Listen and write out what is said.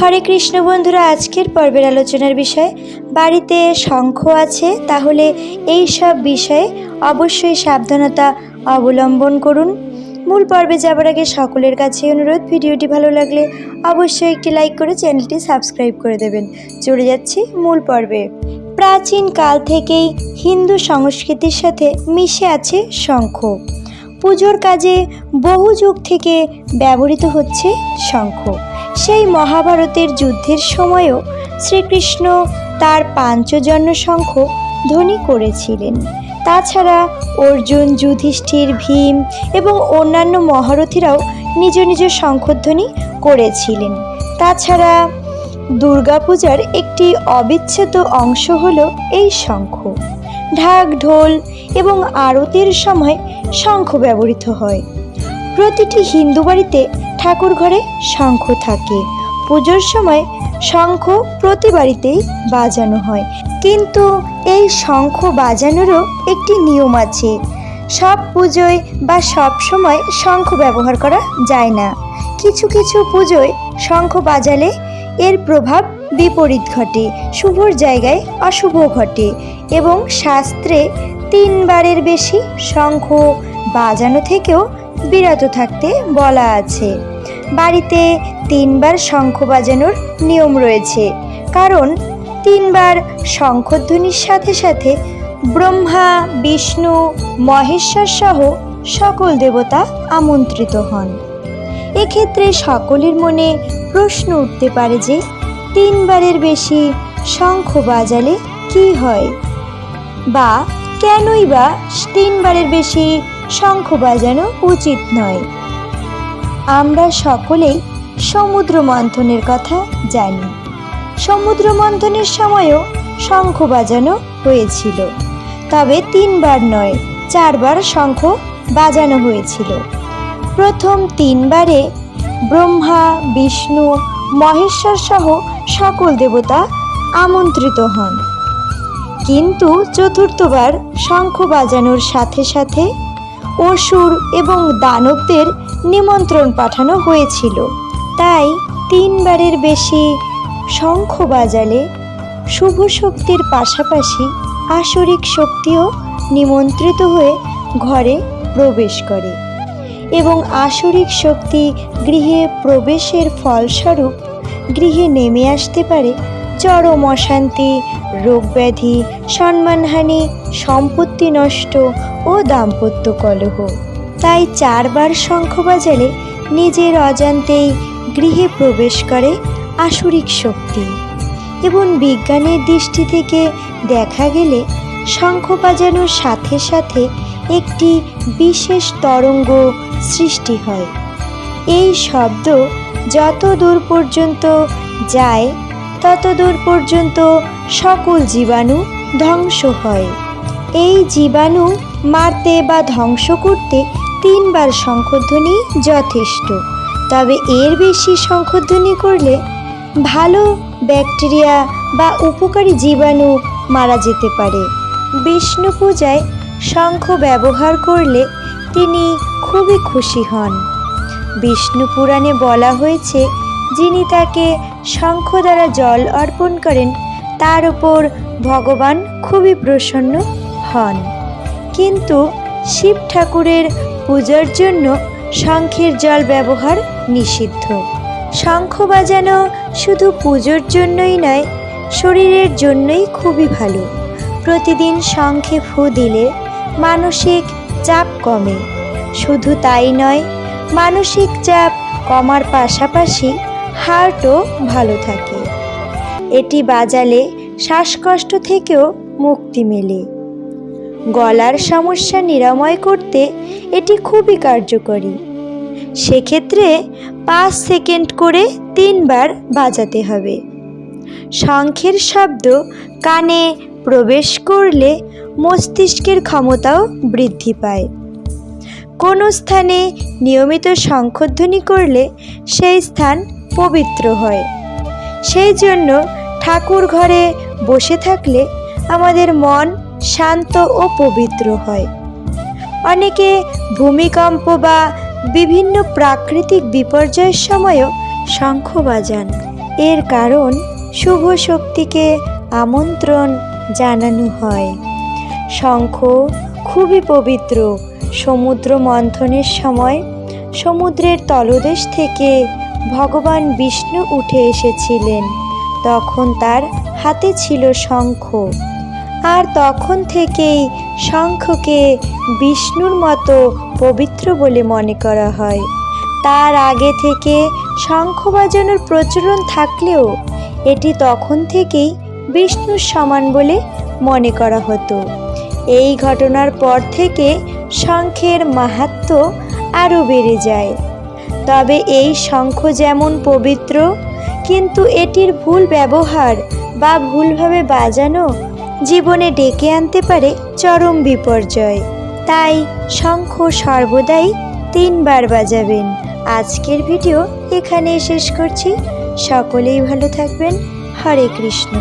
হরে কৃষ্ণ বন্ধুরা, আজকের পর্বের আলোচনার বিষয়, বাড়িতে শঙ্খ আছে, তাহলে এই সব বিষয়ে অবশ্যই সাবধানতা অবলম্বন করুন। মূল পর্বে যাবার আগে সকলের কাছে অনুরোধ, ভিডিওটি ভালো লাগলে অবশ্যই একটি লাইক করে চ্যানেলটি সাবস্ক্রাইব করে দেবেন। চলে যাচ্ছি মূল পর্বে। প্রাচীন কাল থেকেই হিন্দু সংস্কৃতির সাথে মিশে আছে শঙ্খ। পুজোর কাজে বহু যুগ থেকে ব্যবহৃত হচ্ছে শঙ্খ। সেই মহাভারতের যুদ্ধের সময়ও শ্রীকৃষ্ণ তার পাঞ্চজন্য শঙ্খ ধ্বনি করেছিলেন। তাছাড়া অর্জুন, যুধিষ্ঠির, ভীম এবং অন্যান্য মহারথীরাও নিজ নিজ শঙ্খধ্বনি করেছিলেন। তাছাড়া দুর্গাপূজার একটি অবিচ্ছেদ্য অংশ হলো এই শঙ্খ। ঢাক, ঢোল এবং আরতির সময় শঙ্খ ব্যবহৃত হয়। প্রতিটি হিন্দু বাড়িতে ঠাকুর ঘরে শঙ্খ থাকে। পুজোর সময় শঙ্খ প্রতি বাড়িতেই বাজানো হয়। কিন্তু এই শঙ্খ বাজানোরও একটি নিয়ম আছে। সব পুজোয় বা সব সময় শঙ্খ ব্যবহার করা যায় না। কিছু কিছু পুজোয় শঙ্খ বাজালে এর প্রভাব বিপরীত ঘটে, শুভর জায়গায় অশুভ ঘটে এবং শাস্ত্রে তিনবারের বেশি শঙ্খ বাজানো থেকেও বিরত থাকতে বলা আছে। বাড়িতে তিনবার শঙ্খ বাজানোর নিয়ম রয়েছে। কারণ তিনবার শঙ্খধ্বনির সাথে সাথে ব্রহ্মা, বিষ্ণু, মহেশ্বর সহ সকল দেবতা আমন্ত্রিত হন। এক্ষেত্রে সকলের মনে প্রশ্ন উঠতে পারে যে, তিনবারের বেশি শঙ্খ বাজালে কি হয়? বা কেনই বা তিনবারের বেশি শঙ্খ বাজানো উচিত নয়। আমরা সকলেই সমুদ্র মন্থনের কথা জানি। সমুদ্র মন্থনের সময়ও শঙ্খ বাজানো হয়েছিল। তবে তিনবার নয়, চারবার শঙ্খ বাজানো হয়েছিল। প্রথম তিনবারে ব্রহ্মা, বিষ্ণু, মহেশ্বর সহ সকল দেবতা আমন্ত্রিত হন। কিন্তু চতুর্থবার শঙ্খ বাজানোর সাথে সাথে অসুর এবং দানবদের নিমন্ত্রণ পাঠানো হয়েছিল। তাই তিনবারের বেশি শঙ্খ বাজালে শুভ শক্তির পাশাপাশি আসরিক শক্তিও নিমন্ত্রিত হয়ে ঘরে প্রবেশ করে এবং আসরিক শক্তি গৃহে প্রবেশের ফলস্বরূপ গৃহে নেমে আসতে পারে চরম অশান্তি রোগব্যাধি সম্মানহানি, সম্পত্তি নষ্ট ও দাম্পত্য কলহ। তাই চারবার শঙ্খ বাজালে নিজের অজান্তেই গৃহে প্রবেশ করে আসরিক শক্তি। এবং বিজ্ঞানের দৃষ্টি থেকে দেখা গেলে শঙ্খ বাজানোর সাথে সাথে একটি বিশেষ তরঙ্গ সৃষ্টি হয়। এই শব্দ যত দূর পর্যন্ত যায় তত দূর পর্যন্ত সকল জীবাণু ধ্বংস হয়। এই জীবাণু মারতে বা ধ্বংস করতে তিনবার শঙ্খধ্বনি যথেষ্ট। তবে এর বেশি শঙ্খধ্বনি করলে ভালো ব্যাকটেরিয়া বা উপকারী জীবাণু মারা যেতে পারে। বিষ্ণু পূজায় শঙ্খ ব্যবহার করলে তিনি খুবই খুশি হন। বিষ্ণু পুরাণে বলা হয়েছে, যিনি তাকে শঙ্খ দ্বারা জল অর্পণ করেন, তার উপর ভগবান খুবই প্রসন্ন হন। কিন্তু শিব ঠাকুরের পূজার জন্য শঙ্খের জল ব্যবহার নিষিদ্ধ। শঙ্খ বাজানো শুধু পুজোর জন্যই নয়, শরীরের জন্যই খুবই ভালো। প্রতিদিন শঙ্খে ফু দিলে মানসিক চাপ কমে। শুধু তাই নয়, মানসিক চাপ কমার পাশাপাশি হার্টও ভালো থাকে। এটি বাজালে শ্বাসকষ্ট থেকেও মুক্তি মেলে। গলার সমস্যা নিরাময় করতে এটি খুবই কার্যকরী। সেক্ষেত্রে পাঁচ সেকেন্ড করে তিনবার বাজাতে হবে। শঙ্খের শব্দ কানে প্রবেশ করলে মস্তিষ্কের ক্ষমতাও বৃদ্ধি পায়। কোনো স্থানে নিয়মিত শঙ্খধ্বনি করলে সেই স্থান পবিত্র হয়। সেই জন্য ঠাকুর ঘরে বসে থাকলে আমাদের মন শান্ত ও পবিত্র হয়। অনেকে ভূমিকম্প বা বিভিন্ন প্রাকৃতিক বিপর্যয়ের সময়ও শঙ্খ বাজান। এর কারণ শুভ শক্তিকে আমন্ত্রণ জানানো হয়। শঙ্খ খুবই পবিত্র। সমুদ্র মন্থনের সময় সমুদ্রের তলদেশ থেকে ভগবান বিষ্ণু উঠে এসেছিলেন। তখন তার হাতে ছিল শঙ্খ। আর তখন থেকেই শঙ্খকে বিষ্ণুর মতো পবিত্র বলে মনে করা হয়। তার আগে থেকে শঙ্খ বাজানোর প্রচলন থাকলেও এটি তখন থেকেই বিষ্ণুর সমান বলে মনে করা হতো। এই ঘটনার পর থেকে শঙ্খের মাহাত্ম্য আরও বেড়ে যায়। তবে এই শঙ্খ যেমন পবিত্র, কিন্তু এটির ভুল ব্যবহার বা ভুলভাবে বাজানো জীবনে ডেকে আনতে পারে চরম বিপর্যয়। তাই শঙ্খ সর্বদাই তিনবার বাজাবেন। আজকের ভিডিও এখানেই শেষ করছি। সকলেই ভালো থাকবেন। হরে কৃষ্ণ।